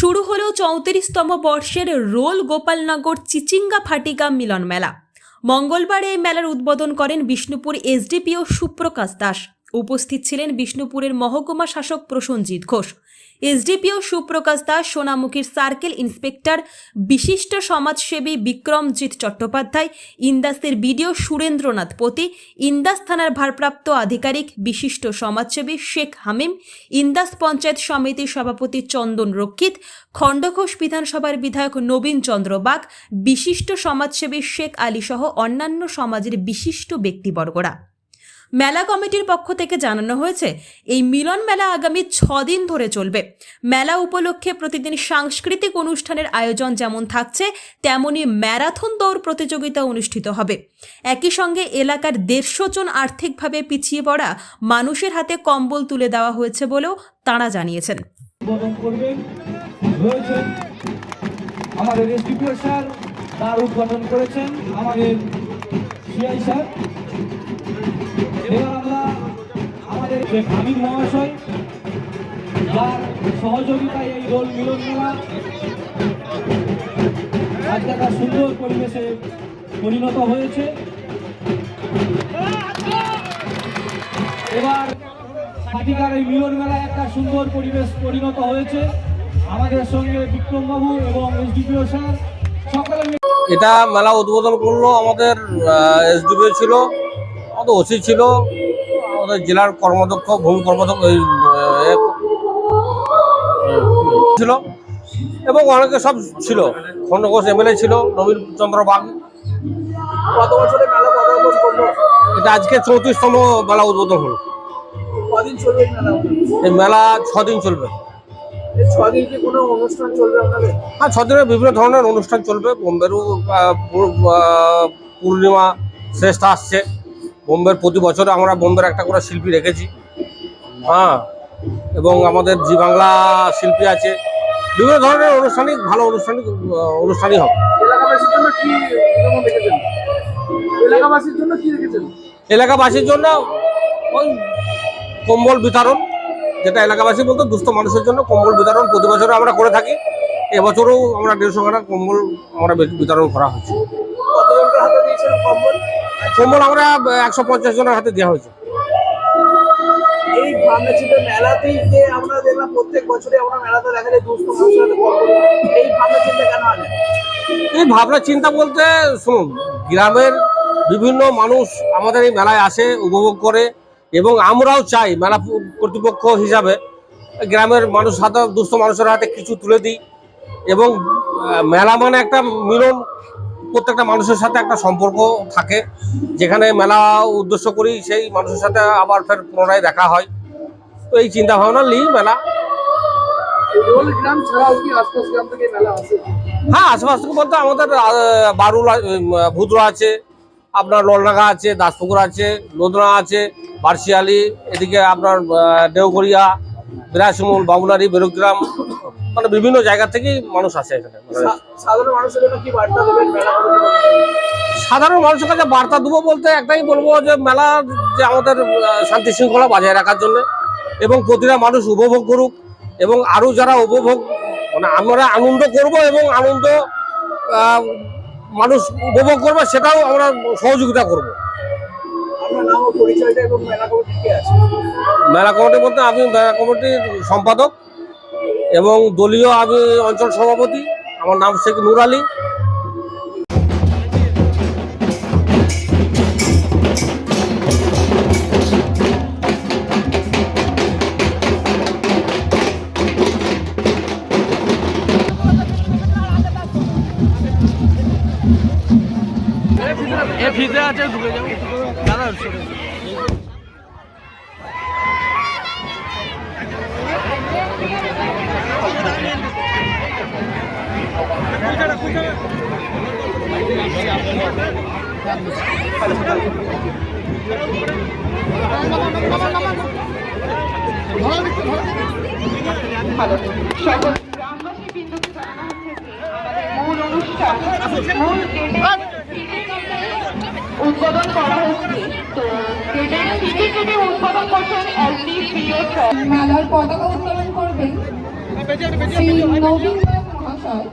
শুরু হলো চৌত্রিশতম বর্ষের রোল গোপালনগর চিচিঙ্গা ফাটিগা মিলন মেলা। মঙ্গলবার এই মেলার উদ্বোধন করেন বিষ্ণুপুর এসডিপিও সুপ্রকাশ দাস। উপস্থিত ছিলেন বিষ্ণুপুরের মহকুমা শাসক প্রসঞ্জিৎ ঘোষ। এসডিপিও সুপ্রকাশ দাস, সোনামুখীর সার্কেল ইন্সপেক্টর, বিশিষ্ট সমাজসেবী বিক্রমজিৎ চট্টোপাধ্যায়, ইন্দাসের বিডিও সুরেন্দ্রনাথ পতি, ইন্দাস থানার ভারপ্রাপ্ত আধিকারিক বিশিষ্ট সমাজসেবী শেখ হামিম, ইন্দাস পঞ্চায়েত সমিতির সভাপতি চন্দন রক্ষিত, খণ্ডঘোষ বিধানসভার বিধায়ক নবীন চন্দ্র বাগ, বিশিষ্ট সমাজসেবী শেখ আলী সহ অন্যান্য সমাজের বিশিষ্ট ব্যক্তিবর্গরা। মেলা কমিটির পক্ষ থেকে জানানো হয়েছে, এই মিলন মেলা আগামী দিন ধরে চলবে। মেলা উপলক্ষে প্রতিদিন সাংস্কৃতিক অনুষ্ঠানের আয়োজন যেমন থাকছে, তেমনি ম্যারাথন দৌড় প্রতিযোগিতা অনুষ্ঠিত হবে। একই সঙ্গে এলাকার দেড়শো জন আর্থিকভাবে পিছিয়ে পড়া মানুষের হাতে কম্বল তুলে দেওয়া হয়েছে বলেও তাঁরা জানিয়েছেন। আমাদের তার উদ্বোধন করেছেন আমাদের সিআই স্যার। এবার আমরা আমাদের মহাশয় এই রোল মেলা সুন্দর পরিবেশে পরিণত হয়েছে। এবার এই মিলন মেলায় একটা সুন্দর পরিবেশ পরিণত হয়েছে। আমাদের সঙ্গে বিক্রমবাবু এবং এসডিপিও এটা মেলা উদ্বোধন করল আমাদের এসডিপি ছিল। আমাদের ওসি ছিল আমাদের জেলার কর্মদক্ষ ভূমি কর্মদক্ষ এই, ছিল এবং অনেকে সব ছিল। খণ্ডঘোষ এমএলএ ছিল নবীন চন্দ্র বাগ। কত বছরে মেলা পদার্পণ করল এটা আজকে চৌত্রিশতম মেলা উদ্বোধন হলো। কদিন চলবে এই মেলা? ছদিন চলবে। হ্যাঁ ছদিনে বিভিন্ন ধরনের অনুষ্ঠান চলবে। বোম্বেরও আহ, পূর্ণিমা শ্রেষ্ঠ আসছে। বোম্বের প্রতি বছর আমরা বোম্বের একটা করে শিল্পী রেখেছি। হ্যাঁ এবং আমাদের জি বাংলা শিল্পী আছে। বিভিন্ন ধরনের আনুষ্ঠানিক ভালো আনুষ্ঠানিক আহ, অনুষ্ঠানই হবে। জন্য কি রেখেছেন? এলাকাবাসীর জন্য ওই কম্বল বিতরণ যেটা এলাকাবাসী বলতো দুস্থ মানুষের জন্য কম্বল বিতরণ প্রতি বছর আমরা করে থাকি। এবছরও আমরা দেড়শো খানা কম্বল আমরা বিতরণ করা হয়েছে। কম্বল আমরা একশো পঞ্চাশ জনের হাতে দেওয়া হয়েছে। এই মেলাতেই যে আমরা দেখলাম প্রত্যেক বছরে আমরা মেলাতে দেখা যায় দুস্থ মানুষের এই ভাবনা চিন্তা কেন আনে? এই ভাবনা চিন্তা বলতে শুনুন গ্রামের বিভিন্ন মানুষ আমাদের এই মেলায় আসে উপভোগ করে এবং আমরাও চাই মেলা কর্তৃপক্ষ হিসাবে গ্রামের মানুষ হাতে দুস্থ মানুষের হাতে কিছু তুলে দিই এবং মেলা মানে একটা মিলন প্রত্যেকটা মানুষের সাথে একটা সম্পর্ক থাকে। যেখানে মেলা উদ্দেশ্য করি সেই মানুষের সাথে আবার ফের পুনরায় দেখা হয়। তো এই চিন্তা ভাবনা নিয়েই মেলা হ্যাঁ আশেপাশ থেকে বলতে আমাদের বারুল ভুতরা আছে আপনার ললডাঙ্গা আছে দাসপুকুর আছে লোদনা আছে বার্ষিয়ালি এদিকে আপনার দেওঘরিয়া বিরাশমূল বাবুনারি বেরুগ্রাম মানে বিভিন্ন জায়গা থেকেই মানুষ আসে এখানে। মানে সাধারণ মানুষের জন্য কি বার্তা দেবেন মেলা কমিটির পক্ষ থেকে? সাধারণ মানুষের কাছে বার্তা দেবো বলতে একটাই বলব যে মেলা যে আমাদের শান্তি শৃঙ্খলা বজায় রাখার জন্য এবং প্রতিটা মানুষ উপভোগ করুক এবং আরও যারা উপভোগ মানে আমরা আনন্দ করব এবং আনন্দ মানুষ উপভোগ করবে সেটাও আমরা সহযোগিতা করব। মেলা কমিটি বলতে আমি মেলা কমিটির সম্পাদক। এবং দলীয় আমি অঞ্চল সভাপতি আমার নাম শেখ নুর আলী। সকল গ্রামবাসী বিন্দুকে জানানো হচ্ছে। মূল অনুষ্ঠান মূল উদ্বোধন করা হচ্ছে তো গেটের সিটি কেটে উদ্বোধন করছেন মেলার পতাকা উত্তোলন করবেন শ্রী নবীন মহাশয়।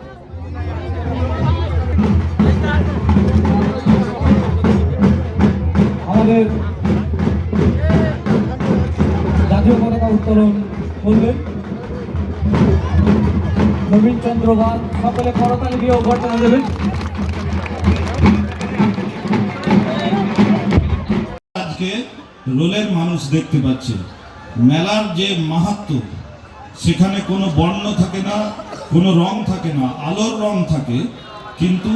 আমাদের জাতীয় পতাকা উত্তোলন করবেন নবীন গান সকলে করতালি দিয়ে অভ্যর্থনা দেবেন। আজকে রোলের মানুষ দেখতে পাচ্ছে। মেলার যে মাহাত্ম, সেখানে কোনো বর্ণ থাকে না, কোনো রং থাকে না, আলোর রং থাকে, কিন্তু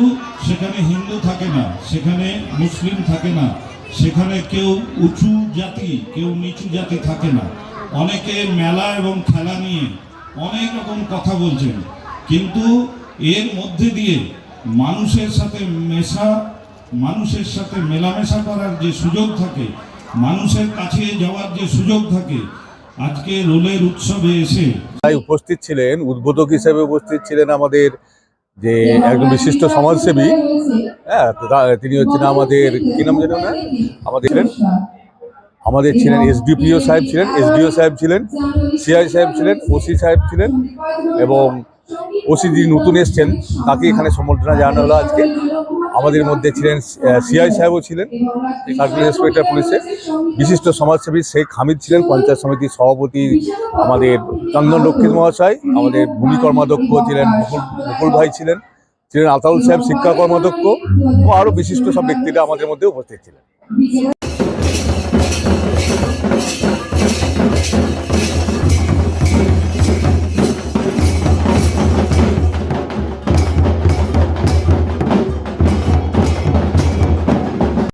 সেখানে হিন্দু থাকে না, সেখানে মুসলিম থাকে না সেখানে কেউ উঁচু জাতি, কেউ নিচু জাতি থাকে না। অনেকে মেলা এবং খেলা নিয়ে অনেক রকম কথা বলছেন। কিন্তু এর মধ্যে দিয়ে মানুষের সাথে মেশা, মানুষের সাথে মেলামেশা করার যে সুযোগ থাকে, মানুষের কাছে যাওয়ার যে সুযোগ থাকে, আজকে রোলের উৎসবে এসে তাই উপস্থিত ছিলেন, উদ্বোধক হিসেবে উপস্থিত ছিলেন আমাদের যে একজন বিশিষ্ট সমাজসেবী হ্যাঁ তিনি হচ্ছেন আমাদের কি নাম জানেন না আমাদের ছিলেন? আমাদের ছিলেন এসডিপিও সাহেব ছিলেন এসডিও সাহেব ছিলেন সিআই সাহেব ছিলেন ওসি সাহেব ছিলেন এবং ওসি যিনি নতুন এসছেন তাকে এখানে সম্বর্ধনা জানানো হলো আজকে। আমাদের মধ্যে ছিলেন সিআই সাহেবও ছিলেন সার্কেল ইন্সপেক্টর পুলিশের বিশিষ্ট সমাজসেবী শেখ হামিদ ছিলেন, পঞ্চায়েত সমিতির সভাপতি আমাদের চন্দন রক্ষিত মহাশয়, আমাদের ভূমি কর্মাধ্যক্ষ ছিলেন মুকুল মুকুল ভাই ছিলেন ছিলেন আতাউল সাহেব শিক্ষা কর্মাধ্যক্ষ, ও আরও বিশিষ্ট সব ব্যক্তিরা আমাদের মধ্যে উপস্থিত ছিলেন।